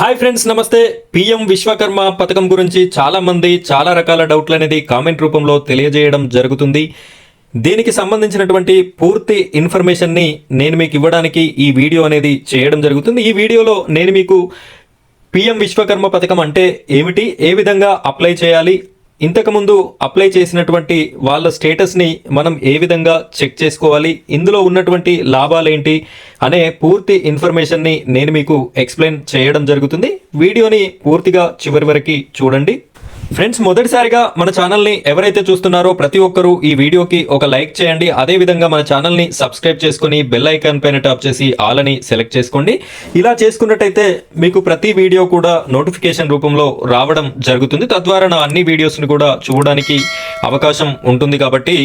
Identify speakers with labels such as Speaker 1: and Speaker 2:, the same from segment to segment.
Speaker 1: Hi friends నమస్తే. PM Vishwakarma పథకం గురించి చాలా మంది చాలా రకాల డౌట్లు అనేది కామెంట్ రూపంలో తెలియజేయడం జరుగుతుంది. దీనికి సంబంధించినటువంటి పూర్తి ఇన్ఫర్మేషన్ని నేను మీకు ఇవ్వడానికి ఈ వీడియో అనేది చేయడం జరుగుతుంది. ఈ వీడియోలో నేను మీకు పిఎం విశ్వకర్మ పథకం అంటే ఏమిటి? ఏ విధంగా అప్లై చేయాలి? ఇంతకుముందు అప్లై చేసినటువంటి వాళ్ళ స్టేటస్ని మనం ఏ విధంగా చెక్ చేసుకోవాలి? ఇందులో ఉన్నటువంటి లాభాలేంటి అనే పూర్తి ఇన్ఫర్మేషన్ని నేను మీకు ఎక్స్ప్లెయిన్ చేయడం జరుగుతుంది. వీడియోని పూర్తిగా చివరి వరకు చూడండి. ఫ్రెండ్స్ మొదటిసారిగా మన ఛానల్ని ఎవరైతే చూస్తున్నారో ప్రతి ఒక్కరూ ఈ వీడియోకి ఒక లైక్ చేయండి. అదే విధంగా మన ఛానల్ని సబ్స్క్రైబ్ చేసుకుని బెల్ ఐకాన్ పైన టాప్ చేసి ఆల్ అని సెలెక్ట్ చేసుకోండి. ఇలా చేసుకున్నట్టయితే మీకు ప్రతి వీడియో కూడా నోటిఫికేషన్ రూపంలో రావడం జరుగుతుంది. తద్వారా నా అన్ని వీడియోస్ని కూడా చూడడానికి అవకాశం ఉంటుంది కాబట్టి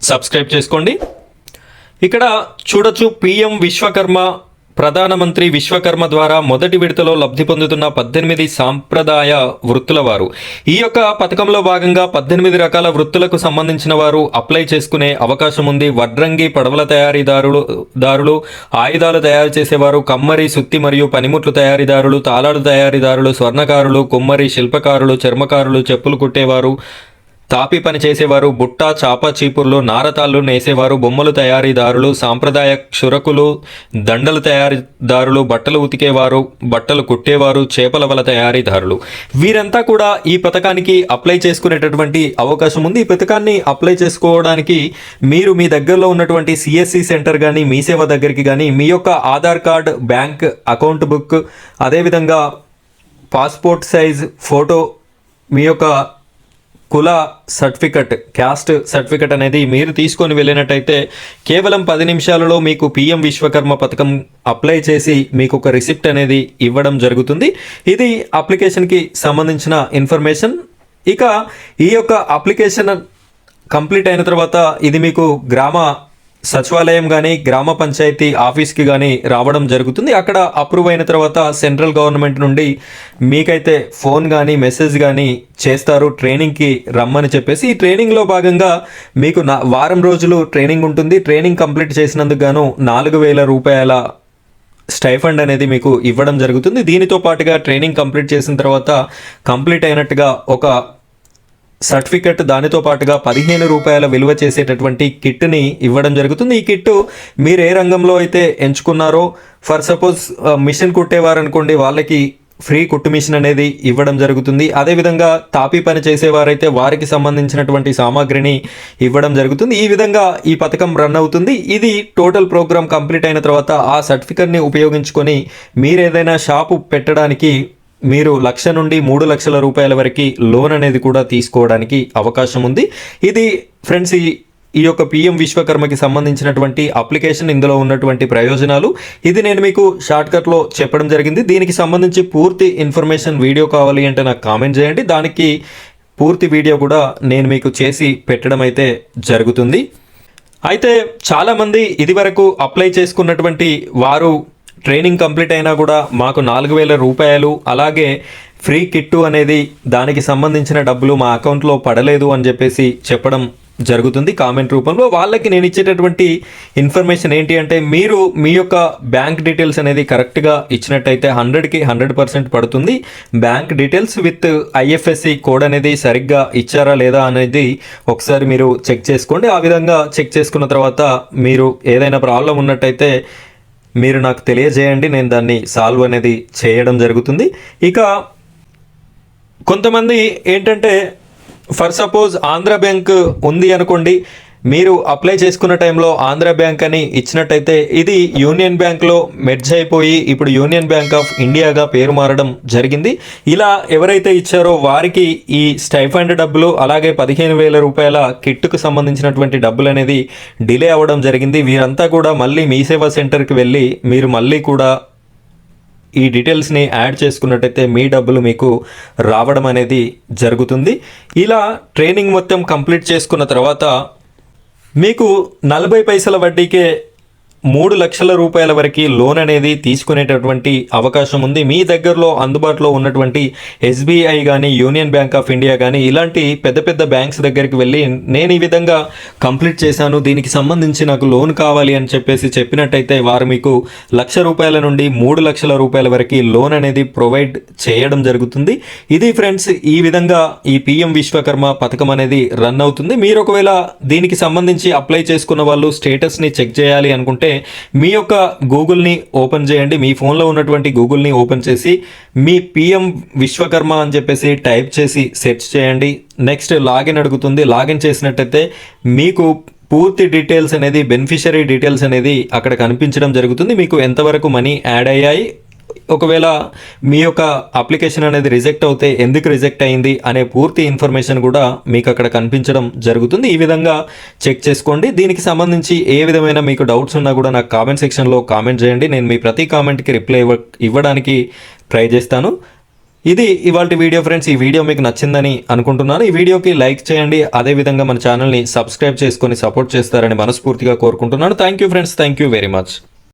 Speaker 1: సబ్స్క్రైబ్ చేసుకోండి. ఇక్కడ చూడొచ్చు పిఎం విశ్వకర్మ ప్రధానమంత్రి విశ్వకర్మ ద్వారా మొదటి విడతలో లబ్ధి పొందుతున్న పద్దెనిమిది సాంప్రదాయ వృత్తుల వారు ఈ యొక్క పథకంలో భాగంగా పద్దెనిమిది రకాల వృత్తులకు సంబంధించిన వారు అప్లై చేసుకునే అవకాశం ఉంది. వడ్రంగి పడవల తయారీదారులు దారులు ఆయుధాలు తయారు చేసేవారు కమ్మరి సుత్తి మరియు పనిముట్లు తయారీదారులు తాళాలు తయారీదారులు స్వర్ణకారులు కుమ్మరి శిల్పకారులు చర్మకారులు చెప్పులు కుట్టేవారు తాపి పని చేసేవారు బుట్ట చాప చీపుర్లు నారతాళ్ళు నేసేవారు బొమ్మలు తయారీదారులు సాంప్రదాయ క్షురకులు దండలు తయారీదారులు బట్టలు ఉతికేవారు బట్టలు కుట్టేవారు చేపల వల తయారీదారులు. వీరంతా కూడా ఈ పథకానికి అప్లై చేసుకునేటటువంటి అవకాశం ఉంది. ఈ పథకాన్ని అప్లై చేసుకోవడానికి మీరు మీ దగ్గరలో ఉన్నటువంటి సిఎస్సి సెంటర్ కానీ మీ సేవ దగ్గరికి కానీ మీ యొక్క Aadhaar card bank account book అదేవిధంగా పాస్పోర్ట్ సైజ్ ఫోటో మీ యొక్క కుల సర్టిఫికెట్ క్యాస్ట్ సర్టిఫికెట్ అనేది మీరు తీసుకొని వెళ్ళినట్టయితే కేవలం పది నిమిషాలలో మీకు పిఎం విశ్వకర్మ పథకం అప్లై చేసి మీకు ఒక రిసిప్ట్ అనేది ఇవ్వడం జరుగుతుంది. ఇది అప్లికేషన్కి సంబంధించిన ఇన్ఫర్మేషన్. ఇక ఈ యొక్క అప్లికేషన్ కంప్లీట్ అయిన తర్వాత ఇది మీకు గ్రామ సచివాలయం కానీ గ్రామ పంచాయతీ ఆఫీస్కి కానీ రావడం జరుగుతుంది. అక్కడ అప్రూవ్ అయిన తర్వాత సెంట్రల్ గవర్నమెంట్ నుండి మీకైతే ఫోన్ కానీ మెసేజ్ కానీ చేస్తారు ట్రైనింగ్కి రమ్మని చెప్పేసి. ఈ ట్రైనింగ్లో భాగంగా మీకు నా వారం రోజులు ట్రైనింగ్ ఉంటుంది. ట్రైనింగ్ కంప్లీట్ చేసినందుకు గాను నాలుగు వేల రూపాయల స్టైఫండ్ అనేది మీకు ఇవ్వడం జరుగుతుంది. దీనితో పాటుగా ట్రైనింగ్ కంప్లీట్ చేసిన తర్వాత కంప్లీట్ అయినట్టుగా ఒక సర్టిఫికెట్ దానితో పాటుగా పదిహేను రూపాయల విలువ చేసేటటువంటి కిట్ని ఇవ్వడం జరుగుతుంది. ఈ కిట్ మీరు ఏ రంగంలో అయితే ఎంచుకున్నారో ఫర్ సపోజ్ మిషన్ కుట్టేవారు అనుకోండి వాళ్ళకి ఫ్రీ కుట్టు మిషన్ అనేది ఇవ్వడం జరుగుతుంది. అదేవిధంగా తాపీ పని చేసేవారైతే వారికి సంబంధించినటువంటి సామాగ్రిని ఇవ్వడం జరుగుతుంది. ఈ విధంగా ఈ పథకం రన్ అవుతుంది. ఇది టోటల్ ప్రోగ్రామ్ కంప్లీట్ అయిన తర్వాత ఆ సర్టిఫికెట్ని ఉపయోగించుకొని మీరు ఏదైనా షాపు పెట్టడానికి మీరు లక్ష నుండి మూడు లక్షల రూపాయల వరకు లోన్ అనేది కూడా తీసుకోవడానికి అవకాశం ఉంది. ఇది ఫ్రెండ్స్ ఈ ఈ యొక్క పిఎం విశ్వకర్మకి సంబంధించినటువంటి అప్లికేషన్ ఇందులో ఉన్నటువంటి ప్రయోజనాలు. ఇది నేను మీకు షార్ట్కట్లో చెప్పడం జరిగింది. దీనికి సంబంధించి పూర్తి ఇన్ఫర్మేషన్ వీడియో కావాలి అంటే నాకు కామెంట్ చేయండి. దానికి పూర్తి వీడియో కూడా నేను మీకు చేసి పెట్టడం అయితే జరుగుతుంది. అయితే చాలామంది ఇదివరకు అప్లై చేసుకున్నటువంటి వారు ట్రైనింగ్ కంప్లీట్ అయినా కూడా మాకు నాలుగు వేల రూపాయలు అలాగే ఫ్రీ కిట్టు అనేది దానికి సంబంధించిన డబ్బులు మా అకౌంట్లో పడలేదు అని చెప్పేసి చెప్పడం జరుగుతుంది కామెంట్ రూపంలో. వాళ్ళకి నేను ఇచ్చేటటువంటి ఇన్ఫర్మేషన్ ఏంటి అంటే మీరు మీ యొక్క బ్యాంక్ డీటెయిల్స్ అనేది కరెక్ట్గా ఇచ్చినట్టయితే హండ్రెడ్కి హండ్రెడ్ పర్సెంట్ పడుతుంది. Bank details with IFSC code అనేది సరిగ్గా ఇచ్చారా లేదా అనేది ఒకసారి మీరు చెక్ చేసుకోండి. ఆ విధంగా చెక్ చేసుకున్న తర్వాత మీరు ఏదైనా ప్రాబ్లం ఉన్నట్టయితే మీరు నాకు తెలియజేయండి నేను దాన్ని సాల్వ్ అనేది చేయడం జరుగుతుంది. ఇక కొంతమంది ఏంటంటే ఫర్ సపోజ్ ఆంధ్ర బ్యాంక్ ఉంది అనుకోండి మీరు అప్లై చేసుకున్న టైంలో ఆంధ్ర బ్యాంక్ అని ఇచ్చినట్టయితే ఇది యూనియన్ బ్యాంక్లో మెర్జ్ అయిపోయి ఇప్పుడు యూనియన్ బ్యాంక్ ఆఫ్ ఇండియాగా పేరు మారడం జరిగింది. ఇలా ఎవరైతే ఇచ్చారో వారికి ఈ స్టైఫండ్ డబ్బులు అలాగే పదిహేను వేల రూపాయల కిట్టుకు సంబంధించినటువంటి డబ్బులు అనేది డిలే అవ్వడం జరిగింది. వీరంతా కూడా మళ్ళీ మీ సేవా సెంటర్కి వెళ్ళి మీరు మళ్ళీ కూడా ఈ డీటెయిల్స్ని యాడ్ చేసుకున్నట్టయితే మీ డబ్బులు మీకు రావడం అనేది జరుగుతుంది. ఇలా ట్రైనింగ్ మొత్తం కంప్లీట్ చేసుకున్న తర్వాత మీకు నలభై పైసల వడ్డీకే మూడు లక్షల రూపాయల వరకు లోన్ అనేది తీసుకునేటటువంటి అవకాశం ఉంది. మీ దగ్గరలో అందుబాటులో ఉన్నటువంటి ఎస్బీఐ కానీ యూనియన్ బ్యాంక్ ఆఫ్ ఇండియా కానీ ఇలాంటి పెద్ద పెద్ద బ్యాంక్స్ దగ్గరికి వెళ్ళి నేను ఈ విధంగా కంప్లీట్ చేశాను. దీనికి సంబంధించి నాకు లోన్ కావాలి అని చెప్పేసి చెప్పినట్టయితే వారు మీకు లక్ష రూపాయల నుండి మూడు లక్షల రూపాయల వరకు లోన్ అనేది ప్రొవైడ్ చేయడం జరుగుతుంది. ఇది ఫ్రెండ్స్ ఈ విధంగా ఈ పిఎం విశ్వకర్మ పథకం అనేది రన్ అవుతుంది. మీరు ఒకవేళ దీనికి సంబంధించి అప్లై చేసుకున్న వాళ్ళు స్టేటస్ని చెక్ చేయాలి అనుకుంటే మీ యొక్క గూగుల్ని ఓపెన్ చేయండి. మీ ఫోన్లో ఉన్నటువంటి గూగుల్ని ఓపెన్ చేసి మీ పిఎం విశ్వకర్మ అని చెప్పేసి టైప్ చేసి సెర్చ్ చేయండి. నెక్స్ట్ లాగిన్ అడుగుతుంది. లాగిన్ చేసినట్టయితే మీకు పూర్తి డీటెయిల్స్ అనేది బెనిఫిషరీ డీటెయిల్స్ అనేది అక్కడ కనిపించడం జరుగుతుంది. మీకు ఎంతవరకు మనీ యాడ్ అయ్యాయి ఒకవేళ మీ యొక్క అప్లికేషన్ అనేది రిజెక్ట్ అవుతే ఎందుకు రిజెక్ట్ అయింది అనే పూర్తి ఇన్ఫర్మేషన్ కూడా మీకు అక్కడ కనిపించడం జరుగుతుంది. ఈ విధంగా చెక్ చేసుకోండి. దీనికి సంబంధించి ఏ విధమైన మీకు డౌట్స్ ఉన్నా కూడా నాకు కామెంట్ సెక్షన్లో కామెంట్ చేయండి. నేను మీ ప్రతి కామెంట్కి రిప్లై ఇవ్వ ఇవ్వడానికి ట్రై చేస్తాను. ఇది ఇవాళ వీడియో ఫ్రెండ్స్. ఈ వీడియో మీకు నచ్చిందని అనుకుంటున్నాను. ఈ వీడియోకి లైక్ చేయండి. అదేవిధంగా మన ఛానల్ని సబ్స్క్రైబ్ చేసుకొని సపోర్ట్ చేస్తారని మనస్ఫూర్తిగా కోరుకుంటున్నాను. Thank you friends. Thank you very much.